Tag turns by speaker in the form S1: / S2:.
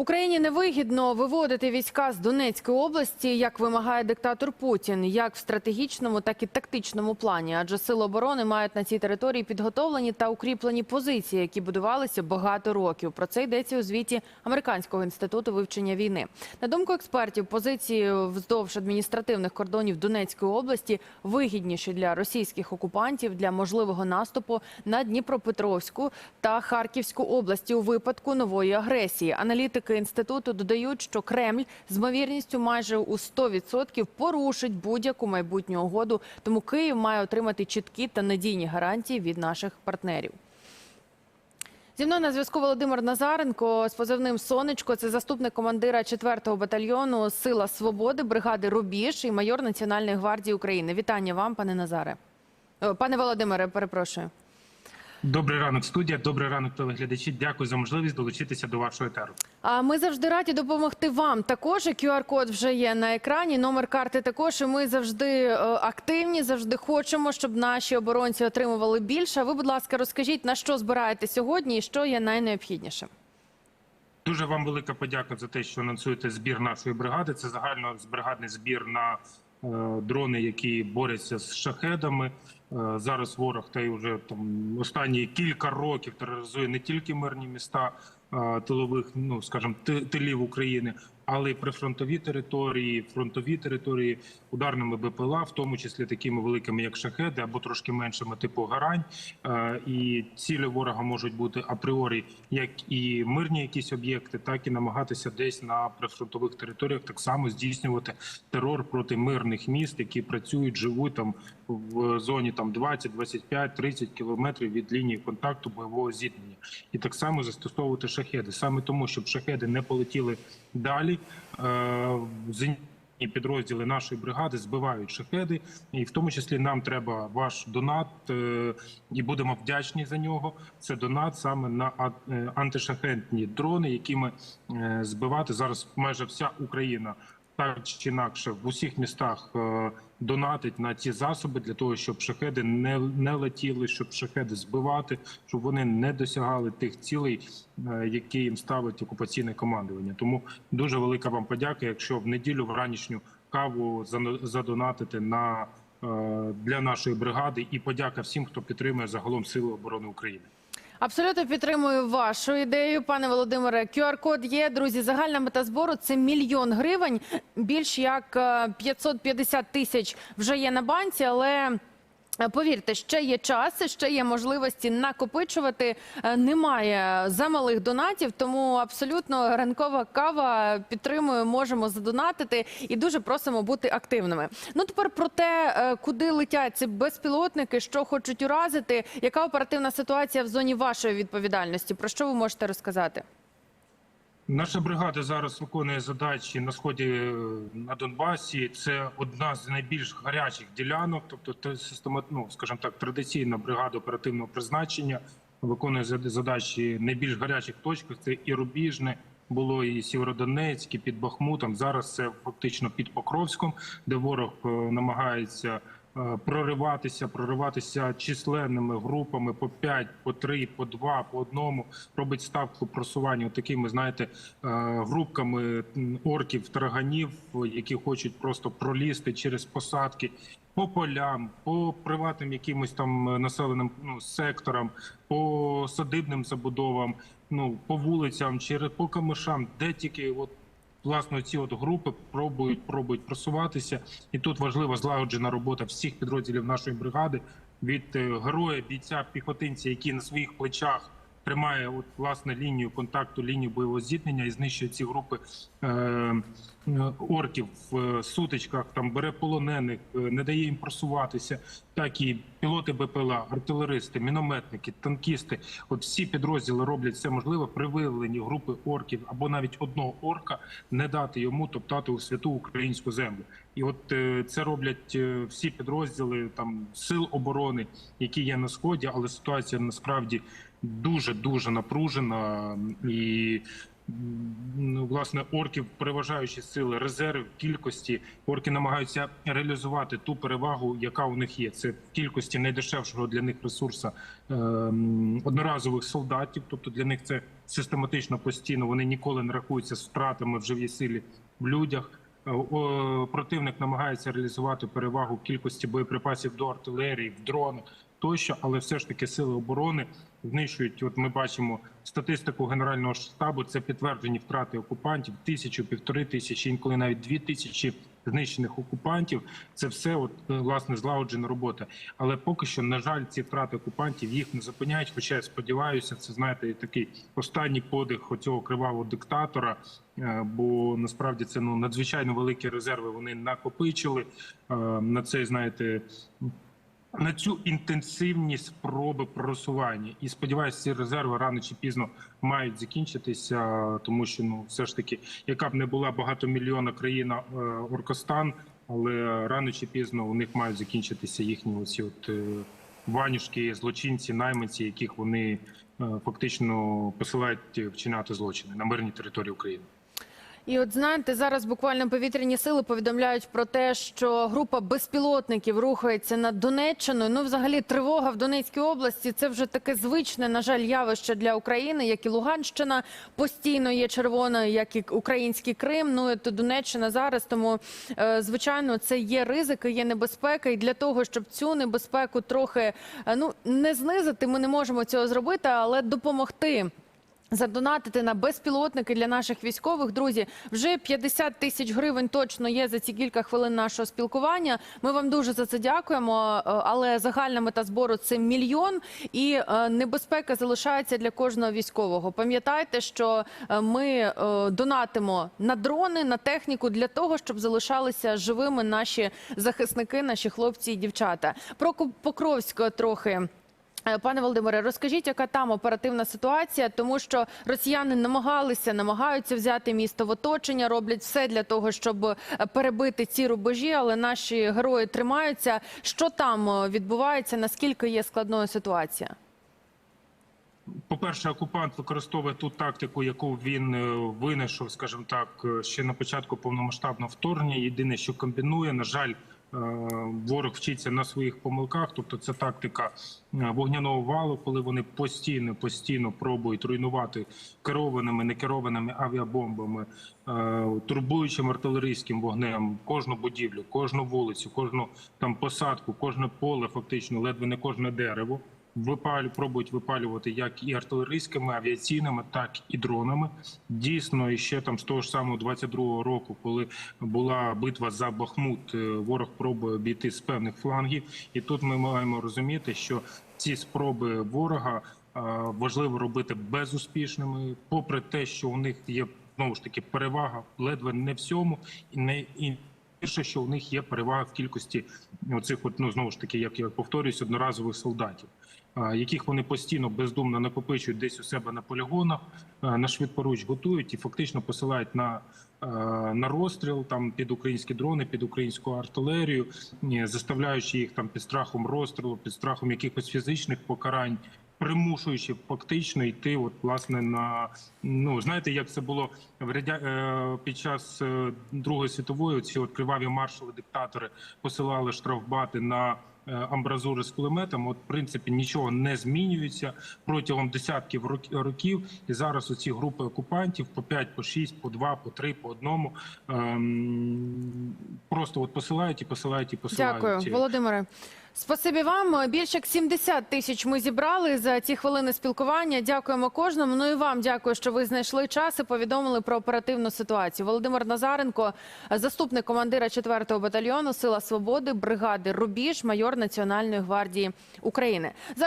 S1: Україні невигідно виводити війська з Донецької області, як вимагає диктатор Путін, як в стратегічному, так і тактичному плані. Адже сили оборони мають на цій території підготовлені та укріплені позиції, які будувалися багато років. Про це йдеться у звіті Американського інституту вивчення війни. На думку експертів, позиції вздовж адміністративних кордонів Донецької області вигідніші для російських окупантів для можливого наступу на Дніпропетровську та Харківську області у випадку нової агресії. Аналітики інституту додають, що Кремль з ймовірністю майже у 100% порушить будь-яку майбутню угоду. Тому Київ має отримати чіткі та надійні гарантії від наших партнерів. Зі мною на зв'язку Володимир Назаренко з позивним Сонечко. Це заступник командира 4-го батальйону Сила свободи бригади Рубіж і майор Національної гвардії України. Вітання вам, пане Назаре. Е, Пане Володимире, перепрошую.
S2: Добрий ранок, студія. Добрий ранок, телеглядачі. Дякую за можливість долучитися до вашого етеру.
S1: А ми завжди раді допомогти вам. Також QR-код вже є на екрані. Номер карти також. І ми завжди е, активні, завжди хочемо, щоб наші оборонці отримували більше. А ви, будь ласка, розкажіть на що збираєте сьогодні і що є найнеобхіднішим.
S2: Дуже вам велика подяка за те, що анонсуєте збір нашої бригади. Це загально бригадний збір на дрони, які борються з шахедами. Е, зараз ворог та й вже там останні кілька років тероризує не тільки мирні міста е, тилових, ну скажімо, тилів України, але й прифронтові території, фронтові території ударними БПЛА, в тому числі такими великими, як шахеди, або трошки меншими, типу гарань. Е, І цілі ворога можуть бути апріорі як і мирні якісь об'єкти, так і намагатися десь на прифронтових територіях так само здійснювати терор проти мирних міст, які працюють, живуть там в зоні там 20, 25, 30 кілометрів від лінії контакту бойового зіткнення, і так само застосовувати шахеди. Саме тому, щоб шахеди не полетіли далі. Е, зенітні підрозділи нашої бригади збивають шахеди, і в тому числі нам треба ваш донат, е, і будемо вдячні за нього. Це донат саме на е, антишахетні дрони, якими е, збивати зараз майже вся Україна. Так чи інакше в усіх містах е, донатить на ці засоби для того, щоб шахеди не, не летіли, щоб шахеди збивати, щоб вони не досягали тих цілей, е, які їм ставить окупаційне командування. Тому дуже велика вам подяка, якщо в неділю в ранішню каву задонатите на е, для нашої бригади, і подяка всім, хто підтримує загалом Сили оборони України.
S1: Абсолютно підтримую вашу ідею, пане Володимире. QR-код є, друзі. Загальна мета збору це мільйон гривень. Більш як е, 550 тисяч вже є на банці, але. Е, Повірте, ще є час, ще є можливості накопичувати. Е, Немає замалих донатів, тому абсолютно ранкова кава підтримую, можемо задонатити і дуже просимо бути активними. Ну тепер про те, е, куди летять ці безпілотники, що хочуть уразити, яка оперативна ситуація в зоні вашої відповідальності? Про що ви можете розказати?
S2: Наша бригада зараз виконує задачі на сході е, на Донбасі. Це одна з найбільш гарячих ділянок, тобто ну, скажімо так, традиційна бригада оперативного призначення виконує задачі найбільш гарячих точках. Це і Рубіжне. Було і Сєвєродонецьк, під Бахмутом. Зараз це фактично під Покровськом, де ворог е, намагається прориватися, прориватися численними групами по 5, по 3, по 2, по одному. Робить ставку просування такими, знаєте, е, групками орків, тараганів, які хочуть просто пролізти через посадки. По полям, по приватним якимось там е, населеним ну, секторам, по садибним забудовам, ну по вулицям, через по камишам, де тільки от власне ці от групи пробують пробують просуватися, і тут важлива злагоджена робота всіх підрозділів нашої бригади від е, героя, бійця, піхотинця, який на своїх плечах тримає от власне лінію контакту, лінію бойового зіткнення і знищує ці групи е, е, орків в е, сутичках, там бере полонених, е, не дає їм просуватися. Так і пілоти БПЛА, артилеристи, мінометники, танкісти. От всі підрозділи роблять все можливе при виявленні групи орків або навіть одного орка не дати йому топтати у святу українську землю. І от е, це роблять е, всі підрозділи там сил оборони, які є на сході, але ситуація насправді дуже дуже напружена і. Ну, власне орків переважаючі сили, резерв кількості. Орки намагаються реалізувати ту перевагу, яка у них є. Це в кількості найдешевшого для них ресурсу е, одноразових солдатів. Тобто для них це систематично постійно. Вони ніколи не рахуються з втратами в живій силі в людях. Е, Противник намагається реалізувати перевагу кількості боєприпасів до артилерії, в дронах тощо, але все ж таки сили оборони знищують. От ми бачимо статистику генерального штабу. Це підтверджені втрати окупантів: тисячу, півтори тисячі, інколи навіть дві тисячі знищених окупантів. Це все от е, власне злагоджена робота. Але поки що, на жаль, ці втрати окупантів їх не зупиняють. Хоча я сподіваюся, це знаєте, такий останній подих оцього кривавого диктатора. Е, Бо насправді це ну надзвичайно великі резерви. Вони накопичили е, на цей, знаєте, на цю інтенсивність спроби просування. І сподіваюся, ці резерви рано чи пізно мають закінчитися, тому що ну все ж таки, яка б не була багатомільйонна країна е, Оркостан, але рано чи пізно у них мають закінчитися їхні оці от е, ванюшки, злочинці, найманці, яких вони е, фактично посилають вчиняти злочини на мирній території України.
S1: І от знаєте, зараз буквально повітряні сили повідомляють про те, що група безпілотників рухається над Донеччиною. Ну, взагалі, тривога в Донецькій області це вже таке звичне, на жаль, явище для України, як і Луганщина постійно є червоною, як і український Крим. Ну і то Донеччина зараз. Тому е, звичайно, це є ризики, є небезпека. І для того, щоб цю небезпеку трохи е, ну не знизити, ми не можемо цього зробити, але допомогти. Задонатити на безпілотники для наших військових друзі вже 50 тисяч гривень точно є за ці кілька хвилин нашого спілкування. Ми вам дуже за це дякуємо. е, Але загальна мета збору це мільйон, і е, небезпека залишається для кожного військового. Пам'ятайте, що е, ми донатимо на дрони, на техніку для того, щоб залишалися живими наші захисники, наші хлопці і дівчата. Про Покровськ трохи. Е, Пане Володимире, розкажіть, яка там оперативна ситуація, тому що росіяни намагалися, намагаються взяти місто в оточення, роблять все для того, щоб е, перебити ці рубежі, але наші герої тримаються. Що там е, відбувається? Наскільки є складною ситуація?
S2: По-перше, окупант використовує ту тактику, яку він винайшов, скажімо так, ще на початку повномасштабного вторгнення. Єдине, що комбінує, на жаль, ворог вчиться на своїх помилках. Тобто, це тактика е, вогняного валу, коли вони постійно постійно пробують руйнувати керованими, некерованими авіабомбами, е, турбуючим артилерійським вогнем кожну будівлю, кожну вулицю, кожну там посадку, кожне поле, фактично, ледве не кожне дерево випалю, пробують випалювати як і артилерійськими, авіаційними, так і дронами. Дійсно, і ще там з того ж самого 22-го року, коли була битва за Бахмут, е, ворог пробує обійти з певних флангів. І тут ми маємо розуміти, що ці спроби ворога е, важливо робити безуспішними, попри те, що у них є знову ж таки перевага ледве не всьому, і не і Перше, що у них є перевага в кількості оцих, от, ну знову ж таки, як я повторююсь, одноразових солдатів, яких вони постійно бездумно накопичують десь у себе на полігонах, на швидкоруч готують і фактично посилають на, на розстріл там під українські дрони, під українську артилерію, заставляючи їх там під страхом розстрілу, під страхом якихось фізичних покарань. Примушуючи фактично йти, от власне на ну знаєте, як це було в радя... е, під час е, Другої світової. Ці от криваві маршали, диктатори посилали штрафбати на амбразури з кулеметом. От в принципі нічого не змінюється протягом десятків рок- років. І зараз оці групи окупантів по 5, по 6, по 2, по 3, по одному ем, просто от посилають і посилають і посилають.
S1: Дякую, Володимире. Спасибі вам. Більше як 70 тисяч ми зібрали за ці хвилини спілкування. Дякуємо кожному. Ну і вам дякую, що ви знайшли час і повідомили про оперативну ситуацію. Володимир Назаренко, заступник командира 4-го батальйону Сила Свободи, бригади Рубіж, майор Національної гвардії України.